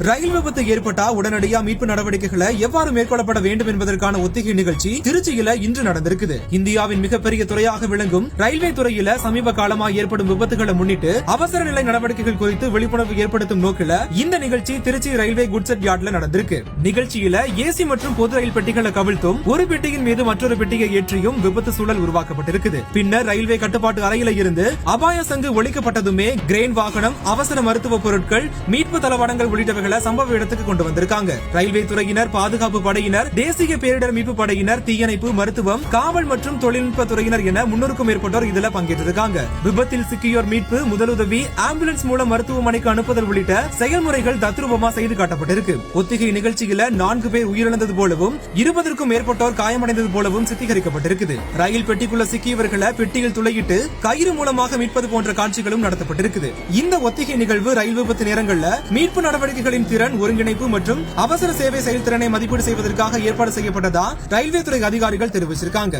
ரயில் விபத்து ஏற்பட்டா உடனடியா மீட்பு நடவடிக்கைகளை எவ்வாறு மேற்கொள்ளப்பட வேண்டும் என்பதற்கான ஒத்திகை நிகழ்ச்சி திருச்சியில இன்று நடந்திருக்குது. இந்தியாவின் மிகப்பெரிய துறையாக விளங்கும் ரயில்வே துறையில சமீப காலமா ஏற்படும் விபத்துகளை முன்னிட்டு அவசர நிலை நடவடிக்கைகள் குறித்து விழிப்புணர்வு ஏற்படுத்தும் நோக்கில இந்த நிகழ்ச்சி திருச்சி ரயில்வே குட்செட் யார்ட்ல நடந்திருக்கு. நிகழ்ச்சியில ஏசி மற்றும் பொது ரயில் பெட்டிகளை கவிழ்த்தும் ஒரு பெட்டியின் மீது மற்றொரு பெட்டியை ஏற்றியும் விபத்து சூழல் உருவாக்கப்பட்டிருக்குது. பின்னர் ரயில்வே கட்டுப்பாட்டு அறையில இருந்து அபாய சங்கு ஒழிக்கப்பட்டதுமே கிரெயின் வாகனம் அவசர மருத்துவ பொருட்கள் மீட்பு தளவாடங்கள் உள்ளிட்டவைகளை சம்பவ இடத்துக்கு கொண்டு வந்திருக்காங்க. ரயில்வே துறையினர் பாதுகாப்பு படையினர் தேசிய பேரிடர் மீட்பு படையினர் தீயணைப்பு மருத்துவம் காவல் மற்றும் தொழில்நுட்ப துறையினர் என முன்னூறுக்கும் மேற்பட்டோர் இதுல பங்கேற்றிருக்காங்க. விபத்தில் சிக்கியோர் மீட்பு முதலுதவி ஆம்புலன்ஸ் மூலம் மருத்துவமனைக்கு அனுப்புதல் உள்ளிட்ட செயல்முறைகள் தத்ரூபமா செய்து காட்டப்பட்டிருக்கு. ஒத்திகை நிகழ்ச்சியில நான்கு பேர் உயிரிழந்தது போலவும் இருபதற்கும் மேற்பட்டோர் காயமடைந்தது போலவும் சித்தரிக்கப்பட்டிருக்குது. ரயில் பெட்டிக்குள்ள சிக்கியவர்களை பெட்டியில் துளையிட்டு கயிறு மூலமாக மீட்பது போன்ற காட்சிகளும் நடத்தப்பட்டிருக்குது. இந்த ஒத்திகை நிகழ்வு ரயில் விபத்து நேரங்கள்ல மீட்பு நடவடிக்கைகள் நடவடிக்கைகளின் திறன் ஒருங்கிணைப்பு மற்றும் அவசர சேவை செயல்திறனை மதிப்பீடு செய்வதற்காக ஏற்பாடு செய்யப்பட்டதா ரயில்வே துறை அதிகாரிகள் தெரிவிச்சிருக்காங்க.